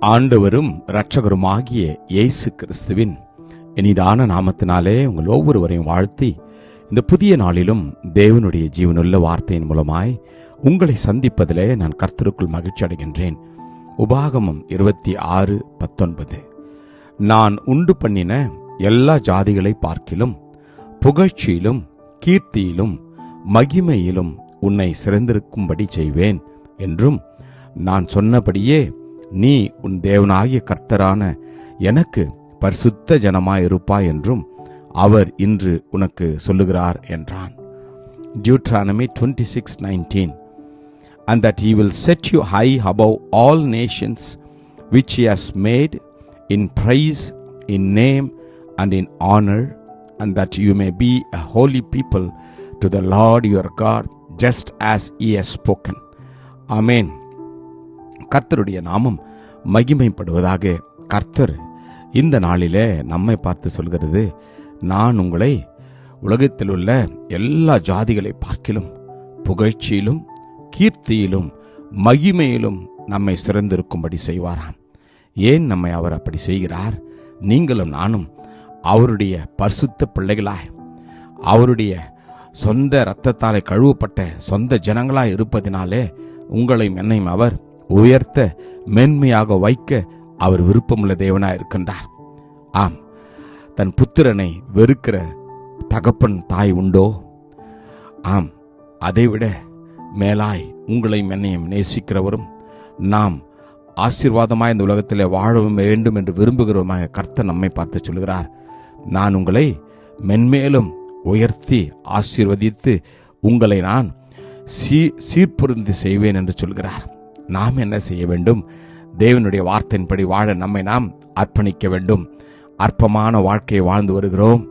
ஆண்டவரும் இரட்சகருமாகிய இயேசு கிறிஸ்துவின் இனிதான நாமத்தினாலே உங்கள் ஒவ்வொருவரையும் வாழ்த்தி இந்த புதிய நாளிலும் தேவனுடைய ஜீவனுள்ள வார்த்தையின் மூலமாய் உங்களை சந்திப்பதிலே நான் கர்த்தருக்குள் மகிழ்ச்சி அடைகின்றேன். உபாகமம் இருபத்தி ஆறு பத்தொன்பது. நான் உண்டு பண்ணின எல்லா ஜாதிகளை பார்க்கிலும் புகழ்ச்சியிலும் கீர்த்தியிலும் மகிமையிலும் உன்னை சிறந்திருக்கும்படி செய்வேன் என்றும் நான் சொன்னபடியே நீ உன் தேவனாகிய கர்த்தரான எனக்கு பரிசுத்த ஜனமாயிருப்பாய் என்றும் அவர் இன்று உனக்கு சொல்லுகிறார் என்றான் Deuteronomy twenty six nineteen and that he will set you high above all nations which has made in praise in name and in honour and that you may be a holy people to the Lord your God just as he has spoken amen கர்த்தருடைய நாமம் மகிமைப்படுவதாக கர்த்தர் இந்த நாளிலே நம்மை பார்த்து சொல்கிறது. நான் உங்களை உலகத்தில் உள்ள எல்லா ஜாதிகளை பார்க்கிலும் புகழ்ச்சியிலும் கீர்த்தியிலும் மகிமையிலும் நம்மை சிறந்திருக்கும்படி செய்வாராம். ஏன் நம்மை அவர் அப்படி செய்கிறார்? நீங்களும் நானும் அவருடைய பரிசுத்த பிள்ளைகளாய் அவருடைய சொந்த இரத்தத்தாலே கழுவப்பட்ட சொந்த ஜனங்களாய் இருப்பதினாலே உங்களையும் என்னையும் அவர் உயர்த்த மென்மையாக வைக்க அவர் விருப்பமுள்ள தேவனாக இருக்கின்றார் ஆம் தன் புத்திரனை வெறுக்கிற தகப்பன் தாய் உண்டோ? ஆம் அதைவிட மேலாய் உங்களையும் என்னையும் நேசிக்கிறவரும் நாம் ஆசீர்வாதமாய் இந்த உலகத்தில் வாழ வேண்டும் என்று விரும்புகிறோமாக கர்த்தர் நம்மை பார்த்து சொல்கிறார். நான் உங்களை மென்மேலும் உயர்த்தி ஆசீர்வதித்து உங்களை நான் சீ சீர்பொருந்தி செய்வேன் என்று சொல்கிறார். நாம் என்ன செய்ய வேண்டும்? தேவனுடைய வார்த்தையின்படி வாழ நம்மை நாம் அர்ப்பணிக்க வேண்டும். அற்பமான வாழ்க்கையை வாழ்ந்து வருகிறோம்.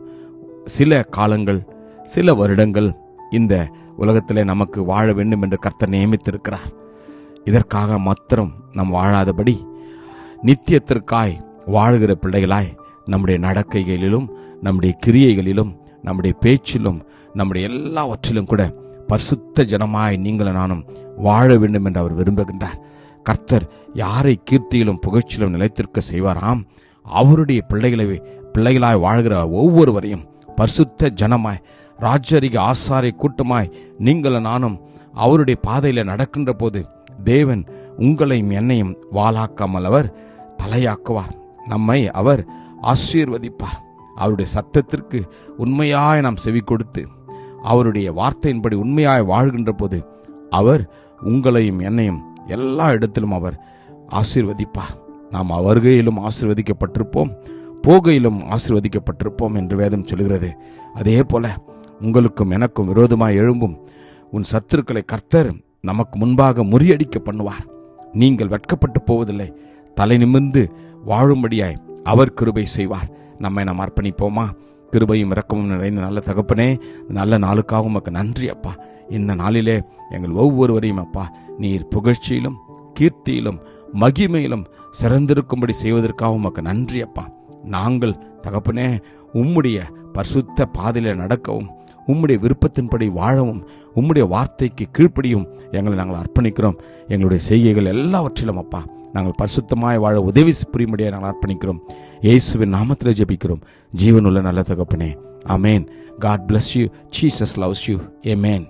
சில காலங்கள் சில வருடங்கள் இந்த உலகத்திலே நமக்கு வாழ வேண்டும் என்று கர்த்தர் நியமித்திருக்கிறார். இதற்காக மாத்திரம் நாம் வாழாதபடி நித்தியத்திற்காய் வாழ்கிற பிள்ளைகளாய் நம்முடைய நடக்கைகளிலும் நம்முடைய கிரியைகளிலும் நம்முடைய பேச்சிலும் நம்முடைய எல்லாவற்றிலும் கூட பரிசுத்த ஜனமாய் நீங்களும் நானும் வாழ வேண்டும் என்று அவர் விரும்புகின்றார். கர்த்தர் யாரை கீர்த்தியிலும் புகழ்ச்சியிலும் நிலைத்திருக்க செய்வாராம். அவருடைய பிள்ளைகளை பிள்ளைகளாய் வாழ்கிற ஒவ்வொருவரையும் பரிசுத்த ஜனமாய் ராஜரிக ஆசாரை கூட்டமாய் நீங்களும் நானும் அவருடைய பாதையில் நடக்கின்ற போது தேவன் உங்களையும் என்னையும் வாளாக்காமல் அவர் தலையாக்குவார். நம்மை அவர் ஆசீர்வதிப்பார். அவருடைய சத்தத்திற்கு உண்மையாய் நாம் செவி கொடுத்து அவருடைய வார்த்தையின்படி உண்மையாய் வாழ்கின்ற போது அவர் உங்களையும் என்னையும் எல்லா இடத்திலும் அவர் ஆசீர்வதிப்பார். நாம் வருகையிலும் ஆசீர்வதிக்கப்பட்டிருப்போம் போகையிலும் ஆசீர்வதிக்கப்பட்டிருப்போம் என்று வேதம் சொல்கிறது. அதே போல உங்களுக்கும் எனக்கும் விரோதமாய் எழும்பும் உன் சத்துருக்களை கர்த்தர் நமக்கு முன்பாக முறியடிக்க பண்ணுவார். நீங்கள் வெட்கப்பட்டு போவதில்லை தலை நிமிர்ந்து வாழும்படியாய் அவர் கிருபை செய்வார். நம்மை நாம் அர்ப்பணிப்போமா? கிருபையும் இறக்கமும் நிறைந்த நல்ல தகப்பனே நல்ல நாளுக்காக உமக்கு நன்றி அப்பா. இந்த நாளிலே எங்கள் ஒவ்வொருவரையும் அப்பா நீர் புகழ்ச்சியிலும் கீர்த்தியிலும் மகிமையிலும் சிறந்திருக்கும்படி செய்வதற்காக உமக்கு நன்றி அப்பா. நாங்கள் தகப்பனே உம்முடைய பரிசுத்த பாதையில் நடக்கவும் உம்முடைய விருப்பத்தின்படி வாழவும் உம்முடைய வார்த்தைக்கு கீழ்ப்படியும் எங்களை நாங்கள் அர்ப்பணிக்கிறோம். எங்களுடைய செய்கைகள் எல்லாவற்றிலும் அப்பா நாங்கள் பரிசுத்தமாய் வாழ உதவி புரியும்படியாக நாங்கள் அர்ப்பணிக்கிறோம். இயேசுவின் நாமத்தில் ஜெபிக்கிறோம். ஜீவனுள்ள நல்ல தகப்பனே. Amen God bless you Jesus loves you amen